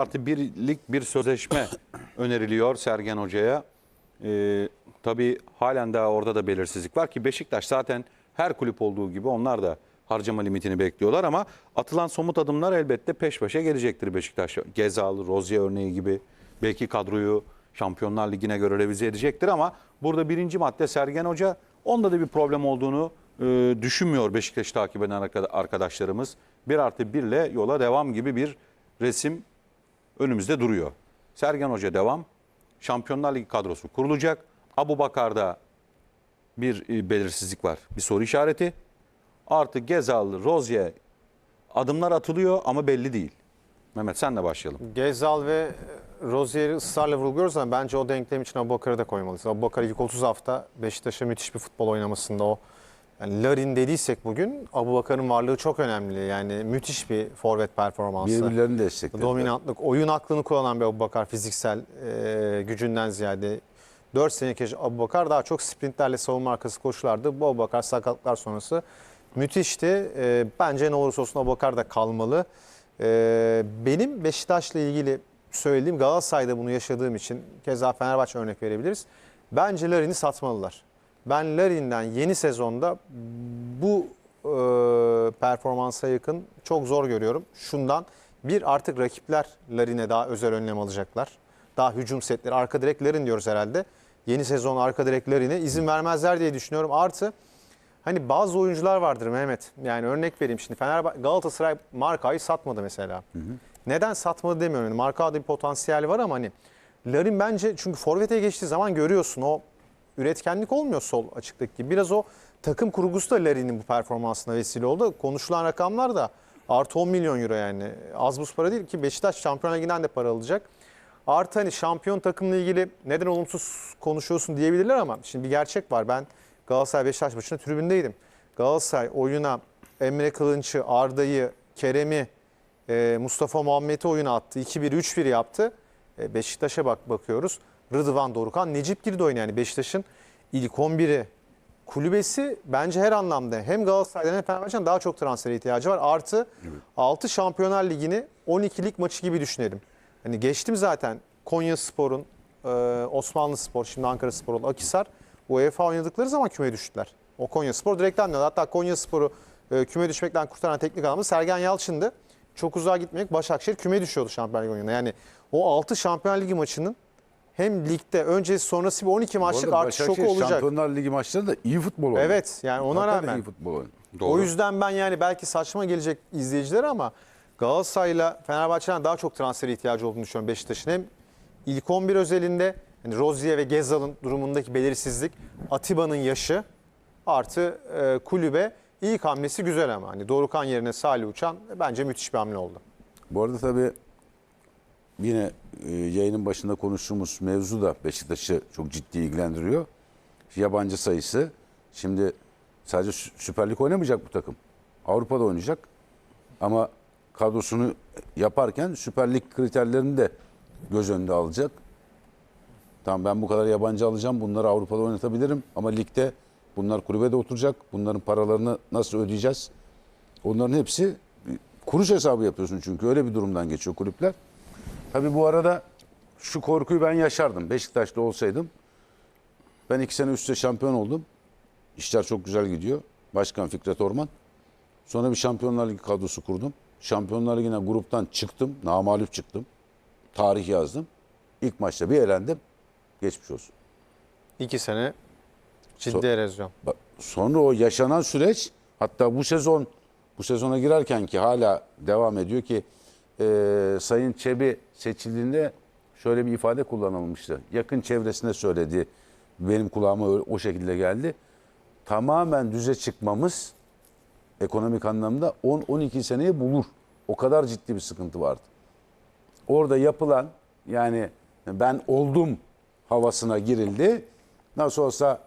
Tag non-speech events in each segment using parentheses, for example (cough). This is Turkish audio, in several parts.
artı birlik bir sözleşme (clears throat) öneriliyor Sergen Hoca'ya. Ee, tabii halen daha orada da belirsizlik var ki Beşiktaş zaten her kulüp olduğu gibi onlar da harcama limitini bekliyorlar ama atılan somut adımlar elbette peş peşe gelecektir Beşiktaş. Gezal, Rozier örneği gibi belki kadroyu Şampiyonlar Ligi'ne göre revize edecektir ama burada birinci madde Sergen Hoca onda da bir problem olduğunu e, düşünmüyor Beşiktaş'ı takip eden arka- arkadaşlarımız. Bir artı birle yola devam gibi bir resim önümüzde duruyor. Sergen Hoca devam. Şampiyonlar Ligi kadrosu kurulacak. Abu Bakar'da bir e, belirsizlik var. Bir soru işareti. Artı Gezal, Rozier adımlar atılıyor ama belli değil. Mehmet senle başlayalım. Gezal ve Rozier'i ısrarla vurguluyoruz ama bence o denklem için Abubakar'ı da koymalıyız. Abubakar ilk 30 hafta Beşiktaş'a müthiş bir futbol oynamasında o. Yani Larin dediysek bugün Abubakar'ın varlığı çok önemli. Yani müthiş bir forvet performansı. Birbirlerini desteklediler. Dominantlık, oyun aklını kullanan bir Abubakar fiziksel e, gücünden ziyade. 4 seneki Abubakar daha çok sprintlerle savunma arkası koşulardı. Bu Abubakar sakatlıklar sonrası müthişti. E, bence ne olursa olsun Abubakar da kalmalı. E, benim Beşiktaş'la ilgili söylediğim Galatasaray'da bunu yaşadığım için keza Fenerbahçe örnek verebiliriz. Bence Larin'i satmalılar. Ben Larin'den yeni sezonda bu e, performansa yakın çok zor görüyorum. Şundan bir artık rakipler Larin'e daha özel önlem alacaklar. Daha hücum setleri arka direkt Larin diyoruz herhalde. Yeni sezon arka direkt Larin'e izin vermezler diye düşünüyorum. Artı hani bazı oyuncular vardır Mehmet. Yani örnek vereyim şimdi Fenerbahçe Galatasaray Marka'yı satmadı mesela. Neden satmadı demiyorum. Yani Marka'da bir potansiyel var ama hani Larin bence çünkü forvete geçtiği zaman görüyorsun o üretkenlik olmuyor sol açıktaki. Biraz o takım kurgusu da Larin'in bu performansına vesile oldu. Konuşulan rakamlar da artı 10 milyon euro yani. Az buz para değil ki Beşiktaş Şampiyonlar Ligi'nden de para alacak. Artı hani şampiyon takımla ilgili neden olumsuz konuşuyorsun diyebilirler ama şimdi bir gerçek var. Ben Galatasaray Beşiktaş maçında tribündeydim. Galatasaray oyuna Emre Kılınç'ı, Arda'yı, Kerem'i, e, Mustafa Muhammed'i oyuna attı. 2-1, 3-1 yaptı. E, Beşiktaş'a bak bakıyoruz. Rıdvan Dorukan, Necip girdi oyuna yani Beşiktaş'ın ilk 11'i. Kulübesi bence her anlamda hem Galatasaray'dan hem Fenerbahçe'den daha çok transfer ihtiyacı var. Artı 6 Şampiyonlar Ligi'ni 12'lik maçı gibi düşünelim. Hani geçtim zaten Konya Spor'un, e, Osmanlı Spor, şimdi Ankara Spor oldu, Akisar. UEFA oynadıkları zaman küme düştüler. O Konya Spor direkten döndü. Hatta Konya Spor'u e, küme düşmekten kurtaran teknik adamı Sergen Yalçın'dı. Çok uzağa gitmeyerek Başakşehir küme düşüyordu Şampiyonlar Ligi oyununa. Yani o 6 Şampiyonlar Ligi maçının hem ligde öncesi sonrası bir 12 Bu maçlık artış şoku olacak. Şampiyonlar Ligi maçları da iyi futbol oynuyor. Evet yani ona Hakikaten rağmen. iyi futbol oynuyor. O yüzden ben yani belki saçma gelecek izleyicilere ama Galatasaray'la Fenerbahçe'den daha çok transfer ihtiyacı olduğunu düşünüyorum Beşiktaş'ın. Hem ilk 11 özelinde hani Rozier ve Gezal'ın durumundaki belirsizlik, Atiba'nın yaşı artı e, kulübe ilk hamlesi güzel ama. Hani Dorukan yerine Salih Uçan bence müthiş bir hamle oldu. Bu arada tabii yine e, yayının başında konuştuğumuz mevzu da Beşiktaş'ı çok ciddi ilgilendiriyor. Yabancı sayısı. Şimdi sadece Sü- Süper Lig oynamayacak bu takım. Avrupa'da oynayacak. Ama kadrosunu yaparken Süper Lig kriterlerini de göz önünde alacak. Tamam ben bu kadar yabancı alacağım. Bunları Avrupa'da oynatabilirim. Ama ligde bunlar kulübede oturacak. Bunların paralarını nasıl ödeyeceğiz? Onların hepsi kuruş hesabı yapıyorsun çünkü öyle bir durumdan geçiyor kulüpler. Tabii bu arada şu korkuyu ben yaşardım. Beşiktaş'ta olsaydım. Ben iki sene üst üste şampiyon oldum. İşler çok güzel gidiyor. Başkan Fikret Orman. Sonra bir Şampiyonlar Ligi kadrosu kurdum. Şampiyonlar Ligi'ne gruptan çıktım. Namalüp çıktım. Tarih yazdım. İlk maçta bir elendim. Geçmiş olsun. İki sene ciddi So- erozyon. Sonra o yaşanan süreç hatta bu sezon bu sezona girerken ki hala devam ediyor ki e, Sayın Çebi seçildiğinde şöyle bir ifade kullanılmıştı. Yakın çevresinde söyledi. Benim kulağıma öyle- o şekilde geldi. Tamamen düze çıkmamız ekonomik anlamda 10-12 seneyi bulur. O kadar ciddi bir sıkıntı vardı. Orada yapılan yani ben oldum havasına girildi. Nasıl olsa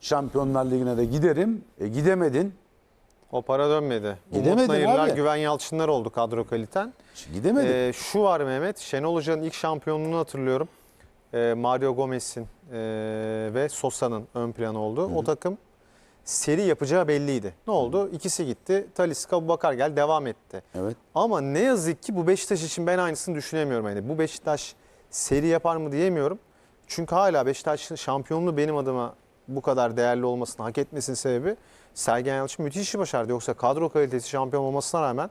Şampiyonlar Ligi'ne de giderim. E gidemedin. O para dönmedi. Gidemedin Umut Nayırlar, abi. Güven Yalçınlar oldu kadro kaliten. Gidemedin. Ee, şu var Mehmet, Şenol Hoca'nın ilk şampiyonluğunu hatırlıyorum. Ee, Mario Gomez'in ee, ve Sosa'nın ön planı olduğu. O takım seri yapacağı belliydi. Ne oldu? İkisi gitti. Talisca Abubakar gel devam etti. Evet. Ama ne yazık ki bu Beşiktaş için ben aynısını düşünemiyorum. Yani bu Beşiktaş seri yapar mı diyemiyorum. Çünkü hala Beşiktaş'ın şampiyonluğu benim adıma bu kadar değerli olmasını hak etmesinin sebebi Sergen Yalçın müthiş işi başardı. Yoksa kadro kalitesi şampiyon olmasına rağmen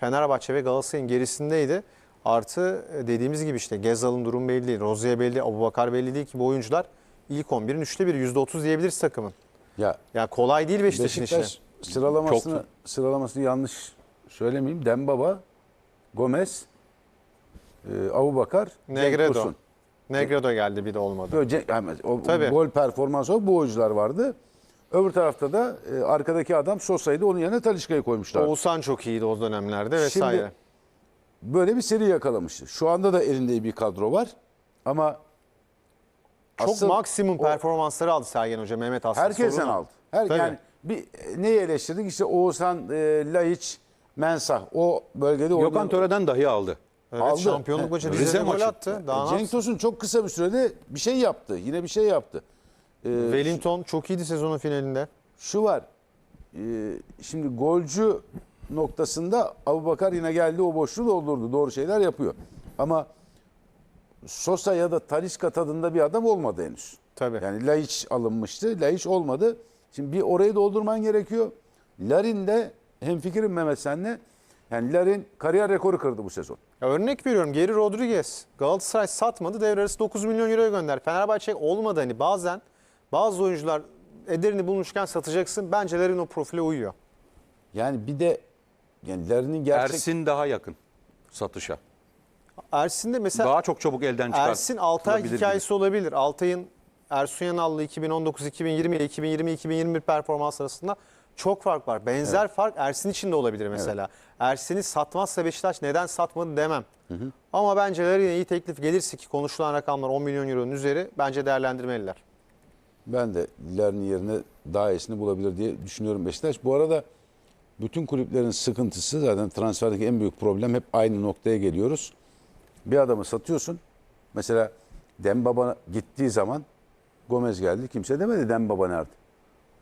Fenerbahçe ve Galatasaray'ın gerisindeydi. Artı e, dediğimiz gibi işte Gezal'ın durum belli değil, Rozier belli Abubakar belli değil ki bu oyuncular ilk 11'in üçte biri, %30 diyebiliriz takımın. Ya Yani kolay değil Beşiktaş'ın işi. Beşiktaş sıralamasını Çok- sıralamasını yanlış söylemeyeyim. Dembaba, Gomez, e, Abubakar, Cenk Negredo. Tosun. Negredo geldi bir de olmadı. Böyle Cenk- yani o Tabii. gol performansı o bu oyuncular vardı. Öbür tarafta da e, arkadaki adam Sosa'ydı. Onun yerine Talişka'yı koymuşlar. Oğuzhan çok iyiydi o dönemlerde vesaire. Şimdi böyle bir seri yakalamıştı. Şu anda da elinde bir kadro var. Ama Çok asıl maksimum o- performansları aldı Sergen Hoca Mehmet aslında. herkesten sorun o. aldı. Her, Tabii. yani bir neyi eleştirdik? İşte Oğuzhan, e, Laiç, Mensah o bölgede Gökhan oynayan- Töre'den dahi aldı. Evet, aldı. şampiyonluk maçı Rize gol maçı. attı. Daha ne Cenk yapsın? Tosun çok kısa bir sürede bir şey yaptı. Yine bir şey yaptı. Ee, Wellington çok iyiydi sezonun finalinde. şu var. e, şimdi golcü noktasında Abubakar yine geldi o boşluğu doldurdu. Doğru şeyler yapıyor. Ama Sosa ya da Talisca tadında bir adam olmadı henüz. Tabii. Yani Laiç alınmıştı. Laiç olmadı. Şimdi bir orayı doldurman gerekiyor. Larin de hemfikirim Mehmet senle. Yani Larin kariyer rekoru kırdı bu sezon. Ya örnek veriyorum Geri Rodriguez. Galatasaray satmadı devre arası 9 milyon euroya gönder. Fenerbahçe olmadı hani bazen bazı oyuncular ederini bulmuşken satacaksın. Bence Larin o profile uyuyor. Yani bir de yani Larin'in gerçek Ersin daha yakın satışa. Ersin de mesela Daha çok çabuk elden çıkar. Ersin Altay hikayesi olabilir. Altay'ın Ersun Yanal'lı 2019-2020 ile 2020-2021 performans arasında çok fark var. Benzer fark Ersin için de olabilir mesela. Ersin'i satmazsa Beşiktaş neden satmadı demem. Ama bence Larin'e iyi teklif gelirse ki konuşulan rakamlar 10 milyon euronun üzeri bence değerlendirmeliler. Ben de Larin'in yerine daha iyisini bulabilir diye düşünüyorum Beşiktaş. Bu arada bütün kulüplerin sıkıntısı zaten transferdeki en büyük problem hep aynı noktaya geliyoruz. Bir adamı satıyorsun. Mesela Dembaba gittiği zaman Gomez geldi. Kimse demedi Dembaba nerede?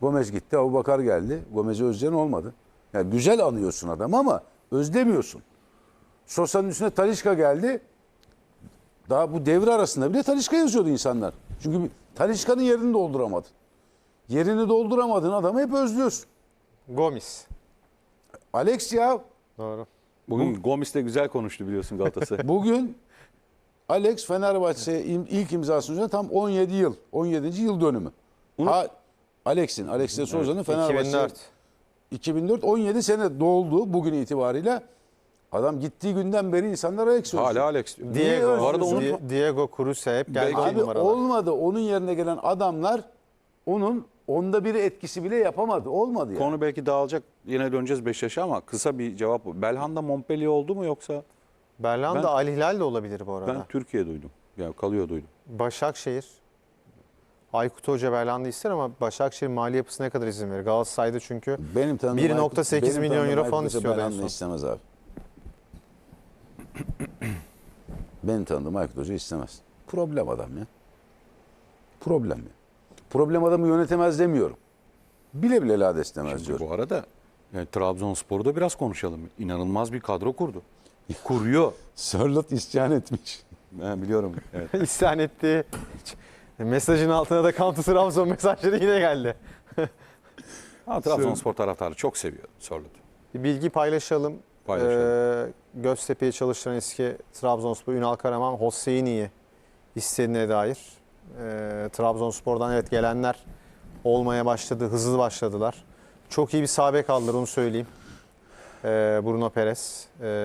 Gomez gitti, Abubakar geldi. Gomez'i özleyen olmadı. Yani güzel anıyorsun adam ama özlemiyorsun. Sosa'nın üstüne Talişka geldi. Daha bu devre arasında bile Talişka yazıyordu insanlar. Çünkü Talişka'nın yerini dolduramadın. Yerini dolduramadığın adamı hep özlüyorsun. Gomis. Alex ya Doğru. Bugün Gomis de güzel konuştu biliyorsun Galatasaray. (laughs) bugün Alex Fenerbahçe ilk imzasını üzerine tam 17 yıl. 17. yıl dönümü. Ha, Alex'in, Alex de Souza'nın Fenerbahçe 2004. 2004 17 sene doldu bugün itibariyle. Adam gittiği günden beri insanlar Alex özlüyor. Hala Alex diyor. Niye Diego, Bu arada. Di- Diego Cruz'e hep geldi Belki- Abi numaralar. olmadı. Onun yerine gelen adamlar onun onda biri etkisi bile yapamadı. Olmadı yani. Konu belki dağılacak. Yine döneceğiz Beşiktaş'a ama kısa bir cevap. bu. Belhanda Montpellier oldu mu yoksa? Berlanda Ben- Al Hilal de olabilir bu arada. Ben Türkiye duydum. Yani kalıyor duydum. Başakşehir. Aykut Hoca Berlanda ister ama Başakşehir mali yapısı ne kadar izin verir? Galatasaray'da çünkü Benim tanıdığım 1.8 benim milyon tanıdığım euro falan Aykut Hoca istiyordu en Belhanda son. istemez abi. Benim tanıdığım Aykut Hoca istemez. Problem adam ya. Problem ya. Problem adamı yönetemez demiyorum. Bile bile lade istemez Şimdi diyorum. bu arada yani Trabzonspor'da biraz konuşalım. İnanılmaz bir kadro kurdu. Kuruyor. (laughs) Sörlot isyan etmiş. Ben biliyorum. Evet. (laughs) isyan etti. Mesajın altına da Counter Trabzon mesajları yine geldi. Ha, Trabzonspor taraftarı çok seviyor Sörlot. Bir bilgi paylaşalım. Paylaşalım. Ee, Göztepe'yi çalıştıran eski Trabzonspor Ünal Karaman Hosseini'yi istediğine dair. Ee, Trabzonspor'dan evet gelenler olmaya başladı, hızlı başladılar. Çok iyi bir sabek aldılar onu söyleyeyim. Ee, Bruno Perez. Ee,